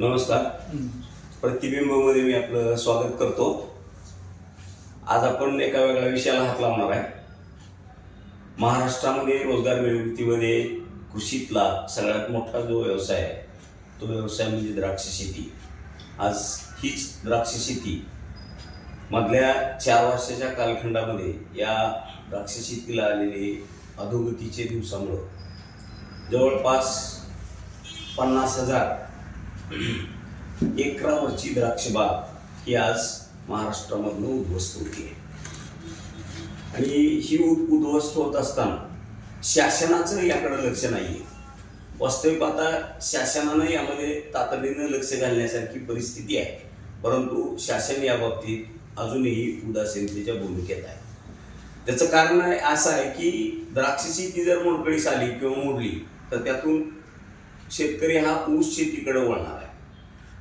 नमस्कार. प्रतिबिंबमध्ये मी आपलं स्वागत करतो. आज आपण एका वेगळ्या विषयाला हात लावणार आहे. महाराष्ट्रामध्ये रोजगार निर्मितीमध्ये कृषीतला सगळ्यात मोठा जो व्यवसाय आहे तो व्यवसाय म्हणजे द्राक्ष शेती. आज हीच द्राक्ष शेती मधल्या चार वर्षाच्या कालखंडामध्ये या द्राक्ष शेतीला आलेले अधोगतीचे दिवसामुळं जवळपास पन्नास हजार एकरावरची द्राक्ष बाग ही आज महाराष्ट्रामधनं उद्ध्वस्त होती आणि ही उद्ध्वस्त होत असताना शासनाचं याकडे लक्ष नाही आहे वास्तविक आता शासनानं यामध्ये तातडीनं लक्ष घालण्यासारखी परिस्थिती आहे. परंतु शासन याबाबतीत अजूनही उदासीनतेच्या भूमिकेत आहे. त्याचं कारण असं आहे की द्राक्ष शेती जर मोडकळीस आली किंवा मोडली तर त्यातून शेतकरी हा ऊस शेतीकडे वळणार आहे.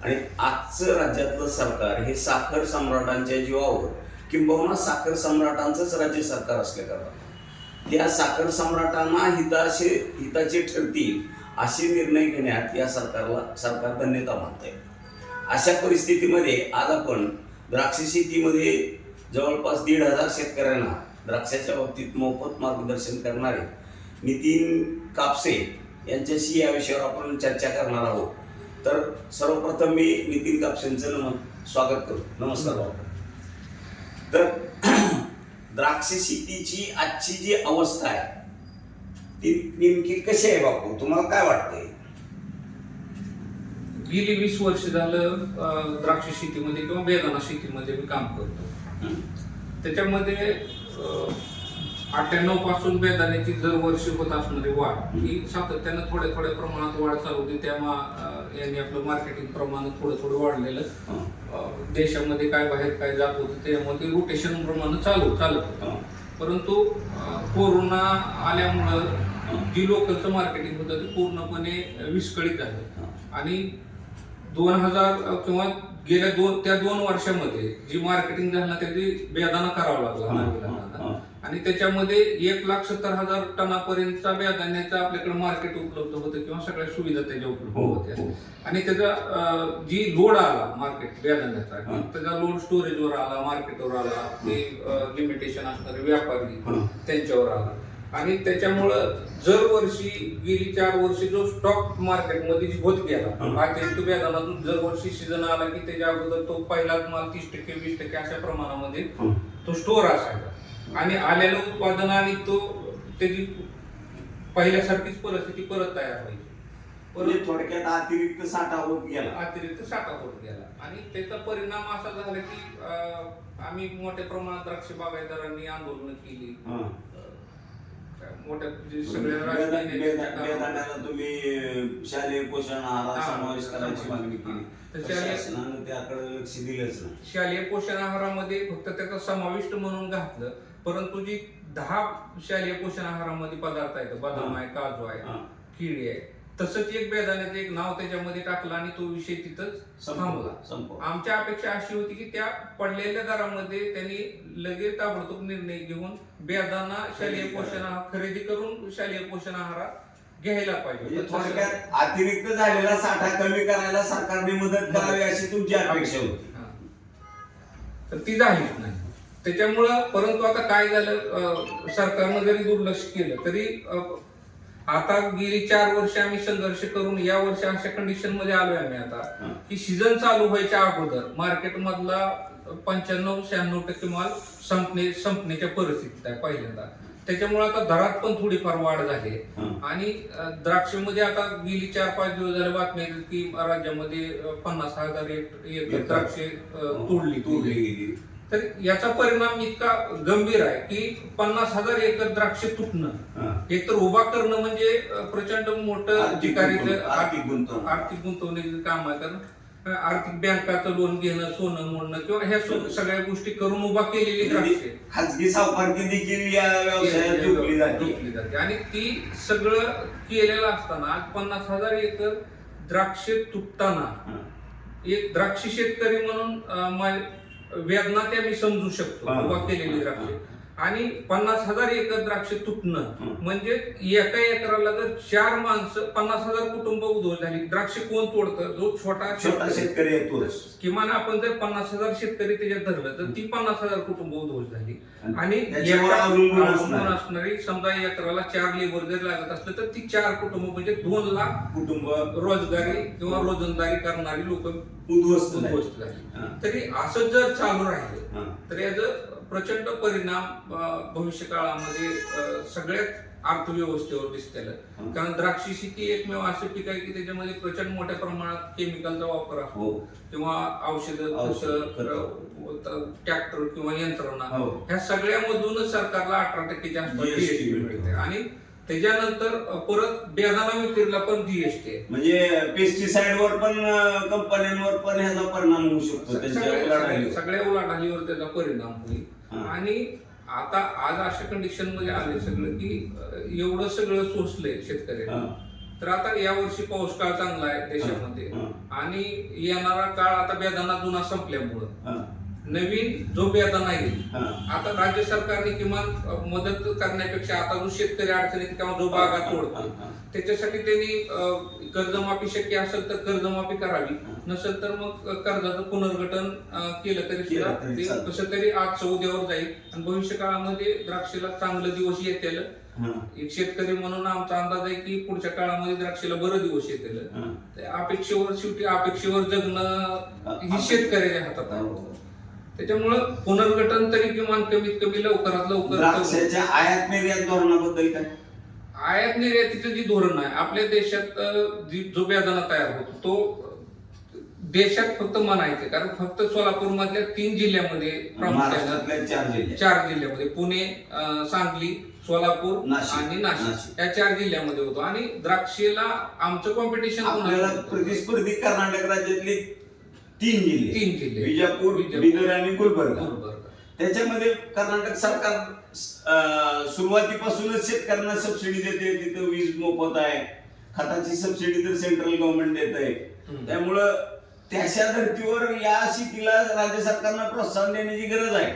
आणि आजचं राज्यातलं सरकार हे साखर सम्राटांच्या जीवावर किंबहुना साखर सम्राटांचंच राज्य सरकार असल्या करतात. त्या साखर सम्राटांना हिताचे हिताचे ठरतील असे निर्णय घेण्यात या सरकारला सरकार धन्यता मानत आहे अशा परिस्थितीमध्ये आज आपण द्राक्ष शेतीमध्ये जवळपास दीड हजार शेतकऱ्यांना द्राक्षाच्या बाबतीत मोफत मार्गदर्शन करणारे नितीन कापसे यांच्याशी या विषयावर आपण चर्चा करणार आहोत. तर सर्वप्रथम मी नितीन कापसेंचं नम स्वागत करतो नमस्कार बाबा. तर द्राक्ष शेतीची आजची जी अवस्था आहे ती नेमकी कशी आहे बापू? तुम्हाला काय वाटतंय? गेली वीस वर्ष झालं द्राक्ष शेतीमध्ये किंवा बेदाणा शेतीमध्ये मी काम करतो. हं? त्याच्यामध्ये अठ्ठ्याण्णवपासून बेदाण्याची दरवर्षी होत असणारी वाढ ही सातत्यानं थोड्या थोड्या प्रमाणात वाढ चालू होती तेव्हा अं, यांनी आपलं मार्केटिंग प्रमाण थोडं थोडं वाढलेलं देशामध्ये काय बाहेर काय जात होतं त्यामध्ये रोटेशन प्रमाण चालू चालत होतं. परंतु कोरोना आल्यामुळं. जी लोकलचं मार्केटिंग होतं ते पूर्णपणे विस्कळीत झालं हं. आणि दोन हजार किंवा गेल्या दोन त्या दोन वर्षामध्ये जी मार्केटिंग झालं त्याची बेदाना करावा लागला. आणि त्याच्यामध्ये एक लाख सत्तर हजार टनापर्यंतचा बेदाण्याचा आपल्याकडे मार्केट उपलब्ध होतं किंवा सगळ्या सुविधा त्याच्या उपलब्ध हो, होत्या हो. आणि त्याचा जी लोड आला मार्केट हं. त्याचा लोड स्टोरेजवर आला मार्केटवर आला ते लिमिटेशन असणारे व्यापारी. त्यांच्यावर आला आणि त्याच्यामुळं जर वर्षी गेली चार वर्षी जो स्टॉक मार्केटमध्ये होत गेला. अतिरिक्त व्याजामधून जर वर्षी सीझन आला की त्याच्या अगोदर तो पहिलाच माल तीस टक्के वीस टक्के अशा प्रमाणामध्ये. तो स्टोर असायचा आणि आलेलं उत्पादन आणि तो त्याची पहिल्यासारखीच परिस्थिती परत तयार व्हायची. म्हणजे परत थोडक्यात अतिरिक्त साठा होत गेला. अतिरिक्त साठा होत गेला. आणि त्याचा परिणाम असा झाला की आम्ही मोठ्या प्रमाणात द्राक्ष बागायतदारांनी आंदोलन केली. मोठ्या जे सगळ्या तुम्ही शालेय पोषण आहारात समावेश करायची मागणी केली. शासनानं त्याकडे लक्ष दिलंच नाही. शालेय पोषण आहारामध्ये फक्त त्याचा समाविष्ट म्हणून घातलं. परंतु जी दहा शालेय पोषण आहारामध्ये पदार्थ आहेत बदाम आहे काजू आहे. किडी आहे तसंच एक बेदाण्याचं एक नाव त्याच्यामध्ये टाकलं आणि तो विषय तिथंच थांबला आमच्या अपेक्षा अशी होती की त्या पडलेल्या दरामध्ये त्यांनी लगेच ताबडतोब निर्णय घेऊन बेदाना शालेय पोषण आहार खरेदी करून शालेय पोषण आहारात घ्यायला पाहिजे थोडक्यात अतिरिक्त झालेला साठा कमी करायला सरकारने मदत करावी अशी तुमची अपेक्षा होती. तर ती झालीच नाही. त्याच्यामुळं परंतु आता काय झालं सरकारनं जरी दुर्लक्ष केलं तरी आता गेली चार वर्ष आम्ही संघर्ष करून या वर्षी अशा कंडिशनमध्ये आलोय आम्ही आता. की सीझन चालू व्हायच्या अगोदर मार्केट मधला पंच्याण्णव शहाण्णव टक्के माल संपणे संपण्याच्या परिस्थितीत आहे पहिल्यांदा. त्याच्यामुळे आता दरात पण थोडीफार वाढ झाली. आणि द्राक्षमध्ये आता गेली चार पाच दिवस झाले बातम्या येतात की राज्यामध्ये पन्नास हजार एक- द्राक्षे तोडली तोडली गेली. तर याचा परिणाम इतका गंभीर आहे की पन्नास हजार एकर द्राक्ष तुटणं हं. एक तर उभा करणं म्हणजे प्रचंड मोठं गुंतवणूक- आर्थिक गुंतवणूक. आर्थिक गुंतवणुकीचं काम आहे कारण आर्थिक बँकाचं लोन घेणं सोनं मोडणं किंवा ह्या सग- सगळ्या गोष्टी करून उभा केलेली द्राक्षे खाजगी सावकारकी देखील या व्यवसायात झोपली जाते आणि ती सगळं केलेलं असताना आज पन्नास हजार एकर द्राक्ष तुटताना. एक द्राक्ष शेतकरी म्हणून वेदना त्या मी समजू शकतो. उभा केलेली द्राक्ष आणि पन्नास हजार एकर द्राक्ष तुटणं. म्हणजे एका एकराला जर चार माणसं पन्नास हजार कुटुंब उद्ध्वस्त झाली द्राक्ष कोण तोडतं जो छोटा छोटा शेतकरी- किमान आपण जर पन्नास हजार शेतकरी त्याच्यात धरलं तर ती पन्नास हजार कुटुंब उद्ध्वस्त झाली आणि असणारे. समजा एकराला चार लेबर जर लागत असलं तर ती चार कुटुंब म्हणजे दोन लाख कुटुंब रोजगारी किंवा रोजंदारी करणारी लोक उद्ध्वस्त झाले. उद्ध्वस्त झाली. तरी असं जर चालू राहिलं. तर याचं प्रचंड परिणाम भविष्य काळामध्ये सगळ्याच अर्थव्यवस्थेवर दिसतील हा. कारण द्राक्षी शेती एकमेव असं पीक आहे की त्याच्यामध्ये प्रचंड मोठ्या प्रमाणात केमिकलचा वापर असतो हो किंवा औषधं ट्रॅक्टर किंवा यंत्रणा हो. ह्या सगळ्यामधूनच सरकारला अठरा टक्के जास्त मिळते. आणि त्याच्यानंतर परत बेदाना विक्रीला पण जीएसटी आहे म्हणजे पेस्टिसाइड वर पण कंपन्यांवर पण ह्याचा परिणाम होऊ शकतो सगळ्या उलाढालीवर. त्याचा परिणाम होईल. आणि आता आज अशा कंडिशनमध्ये आले सगळं की एवढं सगळं सोसलंय शेतकऱ्यांनी. तर आता या वर्षी पाऊस काळ चांगला आहे देशामध्ये. आणि येणारा काळ आता बेदाना जुना संपल्यामुळं. नवीन जो बेदाना येईल हा. आता राज्य सरकारने किमान मदत करण्यापेक्षा आता जो शेतकरी अडचणीत किंवा जो बागा तोडतो. त्याच्यासाठी त्यांनी कर्जमाफी शक्य असेल तर कर्जमाफी करावी. नसेल तर मग कर्जाचं पुनर्गठन केलं तरी सुद्धा ते. कसं तरी आज उद्यावर जाईल आणि भविष्य काळामध्ये द्राक्षेला चांगले दिवस येतील. एक शेतकरी म्हणून आमचा अंदाज आहे की पुढच्या काळामध्ये द्राक्षेला बरं दिवस येतील अपेक्षेवर शेवटी अपेक्षेवर जगणं ही शेतकऱ्याच्या हातात आहे. त्याच्यामुळं पुनर्गठन तरी किमान कमीत कमी लवकरात लवकर. द्राक्षाच्या आयात निर्यात धोरणाबद्दल काय आयात निर्यातीचं जे धोरण आहे आपल्या देशात अं, जी जो बेदाना तयार होतो तो देशात फक्त म्हणायचं कारण फक्त सोलापूर मधल्या तीन जिल्ह्यामध्ये प्रामुख्याने महाराष्ट्रातल्या चार जिल्हे चार जिल्ह्यामध्ये पुणे अं, सांगली सोलापूर नाशिक. आणि नाशिक नाशिक. या चार जिल्ह्यामध्ये होतो आणि द्राक्षेला आमचं कॉम्पिटिशन आपल्याला प्रतिस्पर्धी कर्नाटक राज्यातले तीन जिल्हे तीन जिल्हे. विजापूर विजापूर. बिदर आणि गुलबर्गा त्याच्यामध्ये कर्नाटक सरकार अं, सुरुवातीपासूनच शेतकऱ्यांना सबसिडी देते तिथं वीज मोफत आहे खताची सबसिडी तर सेंट्रल गव्हर्नमेंट देत आहे हम्म. त्यामुळं त्याच्या धर्तीवर या शेतीला राज्य सरकारनं प्रोत्साहन देण्याची गरज आहे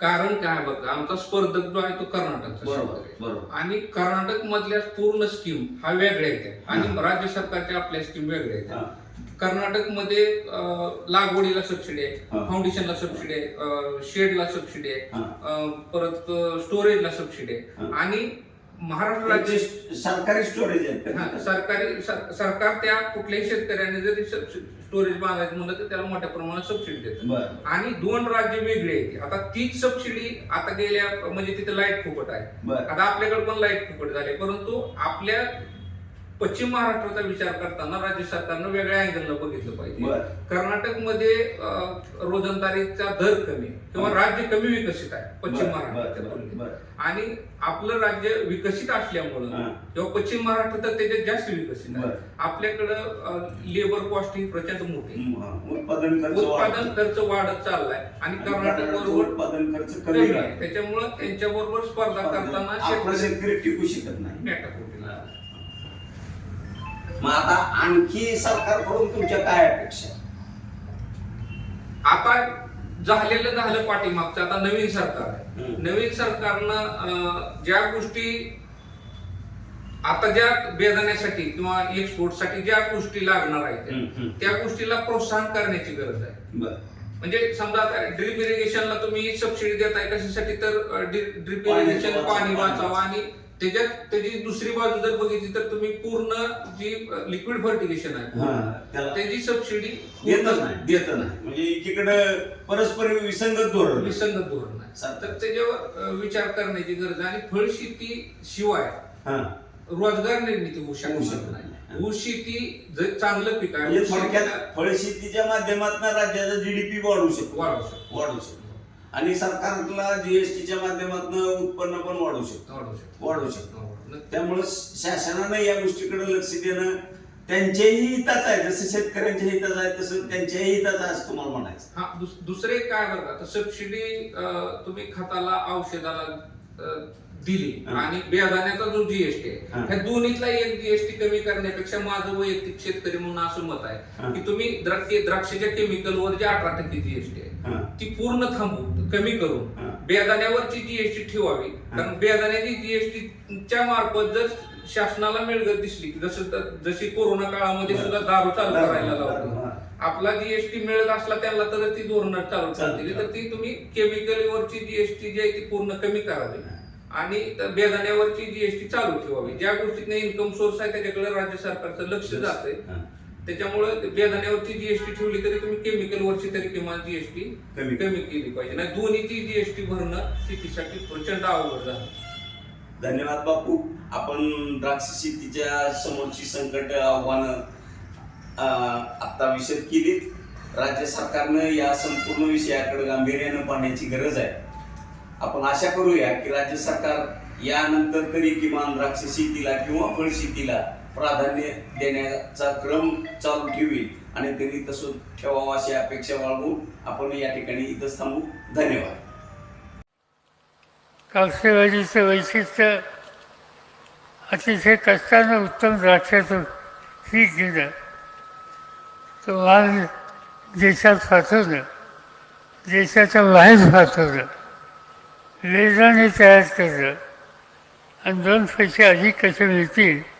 कारण काय बघा आमचा स्पर्धक जो आहे तो कर्नाटकचा शेतकरी आहे. बरोबर. आणि कर्नाटक मधल्या पूर्ण स्कीम हा वेगळ्या आहेत आणि. राज्य सरकारच्या आपल्या स्कीम वेगळ्या आहेत हा. कर्नाटकमध्ये लागवडीला सबसिडी आहे. फाउंडेशनला सबसिडी आहे शेडला सबसिडी आहे परत स्टोरेजला सबसिडी आहे. आणि महाराष्ट्र राज्य सरकारी स्टोरेज? सरकारी सर- सरकार त्या कुठल्याही शेतकऱ्याने जरी स्टोरेज बांधायचं म्हणलं तर त्याला मोठ्या प्रमाणात सबसिडी देतं. बरं. आणि दोन राज्य वेगळी आहेत. आता तीच सबसिडी आता गेल्या म्हणजे तिथे लाइट फुकट आहे. आता आपल्याकडे पण लाइट फुकट झाले. परंतु आपल्या पश्चिम महाराष्ट्राचा विचार करताना राज्य सरकारनं वेगळ्या अँगलनं बघितलं पाहिजे कर्नाटकमध्ये रोजंदारीचा दर कमी किंवा. राज्य कमी विकसित आहे पश्चिम महाराष्ट्राच्या तुलनेत. आणि आपलं राज्य विकसित असल्यामुळं. किंवा पश्चिम महाराष्ट्र तर त्याच्यात जास्त विकसित आहे. आपल्याकडं लेबर कॉस्ट ही प्रचंड मोठी उत्पादन खर्च उत्पादन वाढतो. खर्च वाढत चाललाय आणि कर्नाटक बरोबर त्याच्यामुळं त्यांच्या बरोबर स्पर्धा करताना शेतकरी टिकू शकत नाही. मग आता आणखी सरकारकडून तुमच्या काय अपेक्षा? आता झालेलं झालं पाठीमागचं आता नवीन सरकार आहे. नवीन सरकारनं ज्या गोष्टी आता ज्या बेदाण्यासाठी किंवा एक्सपोर्टसाठी ज्या गोष्टी लागणार आहेत. त्या गोष्टीला प्रोत्साहन करण्याची गरज आहे. म्हणजे समजा ड्रिप इरिगेशनला तुम्ही सबसिडी देताय कशासाठी तर ड्रिप इरिगेशन पाणी वाचावं आणि त्याच्यात त्याची दुसरी बाजू जर बघितली तर तुम्ही पूर्ण जी लिक्विड फर्टिगेशन आहे हा, त्याला त्याची सबसिडी देतच नाही देत नाही. म्हणजे एकीकडे परस्पर विसंगत धोरण विसंगत धोरण आहे. तर त्याच्यावर विचार करण्याची गरज आहे. आणि फळशेती शिवाय हा. रोजगार निर्मिती होऊ शकत नाही. ऊस शेती जर चांगलं पीक आहे म्हणजे थोडक्यात फळशेतीच्या माध्यमातून राज्याचा जीडीपी वाढू शकतो. वाढवू शकतो. वाढू शकतो. आणि सरकारला जीएसटीच्या माध्यमातून उत्पन्न पण वाढू शकतो वाढवू शकतो वाढू शकतो. वाढवू. त्यामुळे शासनानं या गोष्टीकडे लक्ष देणं त्यांच्याही हिताचं आहे जसं शेतकऱ्यांच्या हिताचं आहे तसं त्यांच्याही हिताचं आहे असं तुम्हाला म्हणायचं हा दुस- दुसरे काय बरं का सबसिडी तुम्ही खताला औषधाला दिली हा. आणि बेदाण्याचा जो जीएसटी आहे हा. ह्या दोन्हीतला एक जीएसटी कमी करण्यापेक्षा माझं वैयक्तिक शेतकरी म्हणून असं मत हा. आहे की तुम्ही द्राक्ष द्राक्षाच्या केमिकलवर जे अठरा टक्के जीएसटी आहे हा. ती पूर्ण थांबवून कमी करून हा. बेदाण्यावरची जीएसटी ठेवावी. कारण बेदाण्याची जीएसटीच्या मार्फत जर शासनाला मिळगत दिसली जसं जशी कोरोना काळामध्ये सुद्धा दारू चालू करायला लावली आपला जीएसटी मिळत असला त्यांना तर ती धोरणं चालू चालतील तर ती तुम्ही केमिकलवरची जीएसटी जी आहे ती पूर्ण कमी करावी. आणि बेदाण्यावरची जीएसटी चालू ठेवावी. ज्या गोष्टीतनं इन्कम सोर्स आहे त्याच्याकडे राज्य सरकारचं लक्ष. जातंय. हा. त्याच्यामुळे बेदाण्यावरची जीएसटी ठेवली तरी तुम्ही केमिकलवरची तरी किमान जीएसटी कमी. कमी केली पाहिजे. नाही दोन्हीची जीएसटी भरणं शेतीसाठी प्रचंड अवघड झालं. धन्यवाद बापू. आपण द्राक्ष शेतीच्या समोरची संकट आव्हानं आता विषद केलीत. राज्य सरकारनं या संपूर्ण विषयाकडे गांभीर्यानं पाहण्याची गरज आहे. आपण आशा करूया की राज्य सरकार यानंतर तरी किमान द्राक्ष शेतीला किंवा फळ शेतीला प्राधान्य देण्याचा क्रम चालू ठेवी आणि त्यांनी तसं ठेवावा अशी अपेक्षा बाळगून आपण या ठिकाणी इथंच थांबू. धन्यवाद. कापसेवाजीचं वैशिष्ट्य अतिशय कष्टानं उत्तम द्राक्षाचं ही घेणं. तो माल देशात पाठवणं. देशाच्या बाहेर पाठवणं. वेगाने तयार करणं. आणि दोन पैसे अधिक कसे मिळतील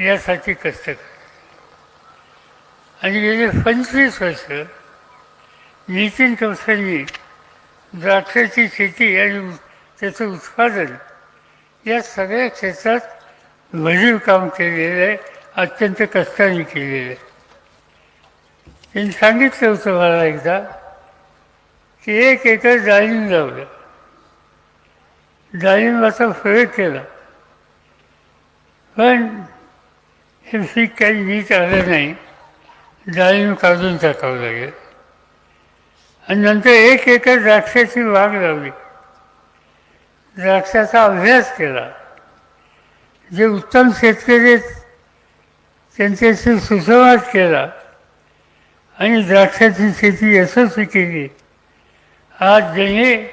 यासाठी कष्ट कर. आणि गेले पंचवीस वर्ष नितीन कौशल्य द्राक्षाची शेती आणि त्याचं उत्पादन या सगळ्या क्षेत्रात भरीव काम केलेलं आहे अत्यंत कष्टाने केलेलं आहे. त्यांनी सांगितलं होतं मला एकदा की एक एकर डाळिंब लावलं. डाळिंबाचा प्रयोग केला. पण हे पीक काही नीट आलं नाही. डाळीं काढून टाकावं लागेल. आणि नंतर एक एकर द्राक्षाची वाघ लावली. द्राक्षाचा अभ्यास केला. जे उत्तम शेतकरी आहेत, त्यांच्याशी सुसंवाद केला. आणि द्राक्षाची शेती यशस्वी केली. आज ज्याने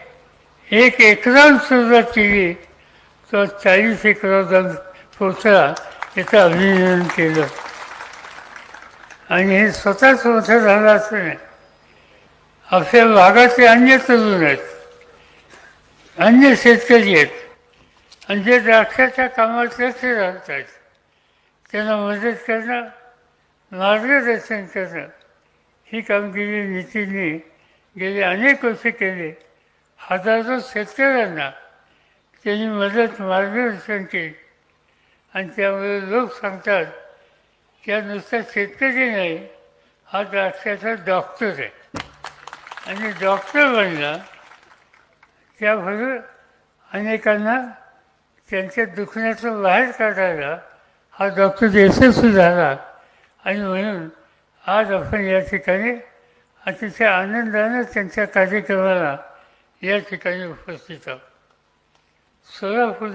एक एकरावर सुरुवात केली तो चाळीस एकरावर पोचला त्याचं अभिनंदन केलं. आणि हे स्वतःच मोठं झालं असं नाही. आपल्या भागातले अन्य तरुण आहेत. अन्य शेतकरी आहेत. आणि जे द्राक्षाच्या कामात लक्ष घालत आहेत. त्यांना मदत करणं मार्गदर्शन करणं ही कामगिरी नितीनने गेले अनेक वर्ष केले. हजारो शेतकऱ्यांना त्यांनी मदत मार्गदर्शन केली. आणि त्यामुळे लोक सांगतात की नुसता शेतकरी नाही हा राष्ट्राचा डॉक्टर आहे. आणि डॉक्टर बनला. त्याबरोबर अनेकांना त्यांच्या दुखण्याचं बाहेर काढायला हा डॉक्टर यशस्वी झाला. आणि म्हणून आज आपण या ठिकाणी अतिशय आनंदानं त्यांच्या कार्यक्रमाला या ठिकाणी उपस्थित आहोत. सोलापूर